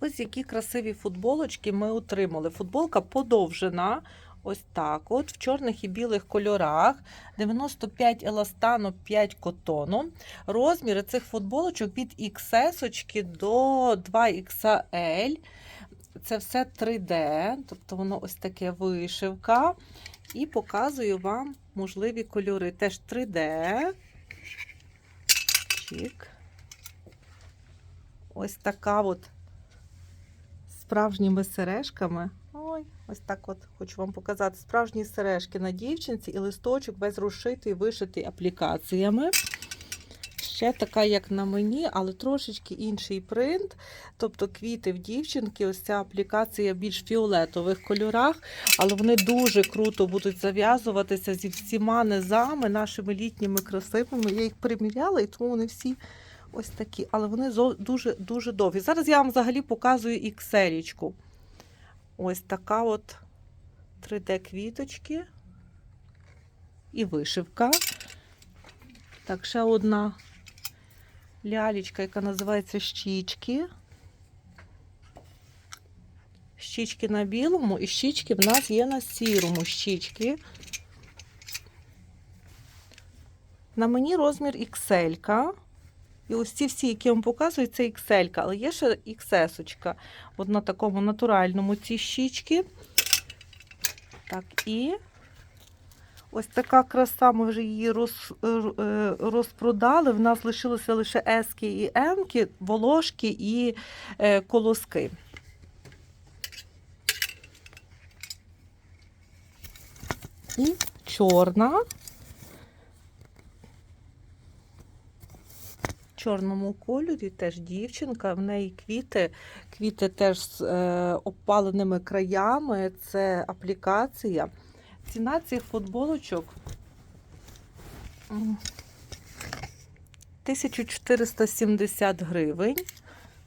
Ось які красиві футболочки ми отримали. Футболка подовжена. Ось так, от в чорних і білих кольорах, 95 еластану, 5 котону. Розміри цих футболочок від XS до 2XL. Це все 3D, тобто воно ось таке вишивка. І показую вам можливі кольори. Теж 3D. Чик. Ось така от справжніми сережками. Ой, ось так от хочу вам показати справжні сережки на дівчинці і листочок весь розшитий, вишитий аплікаціями. Ще така, як на мені, але трошечки інший принт. Тобто квіти в дівчинки, ось ця аплікація в більш фіолетових кольорах, але вони дуже круто будуть зав'язуватися зі всіма низами, нашими літніми красивими. Я їх приміряла, і тому вони всі ось такі, але вони дуже дуже довгі. Зараз я вам взагалі показую XL. Ось така от 3D-квіточки і вишивка. Так, ще одна лялечка, яка називається щічки. Щічки на білому і щічки в нас є на сірому щічки. На мені розмір XL. І ось ці всі, які я вам показую, це XL, але є ще XS. -очка. От на такому натуральному ці щічки. Так, і ось така краса, ми вже її роз, е, розпродали. В нас лишилося лише ески і емки, волошки і е, колоски. І чорна. Чорному кольорі теж дівчинка, в неї квіти, квіти теж з е, опаленими краями, це аплікація. Ціна цих футболочок 1470 гривень.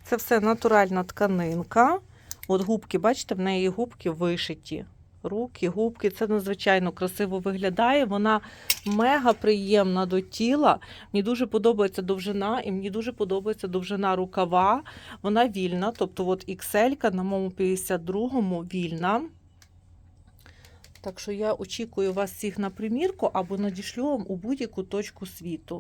Це все натуральна тканинка. От губки, бачите, в неї губки вишиті. Руки, губки, це надзвичайно красиво виглядає. Вона мега приємна до тіла. Мені дуже подобається довжина, і мені дуже подобається довжина рукава. Вона вільна, тобто от XL на моєму 52-му вільна. Так що я очікую вас всіх на примірку або надішлю вам у будь-яку точку світу.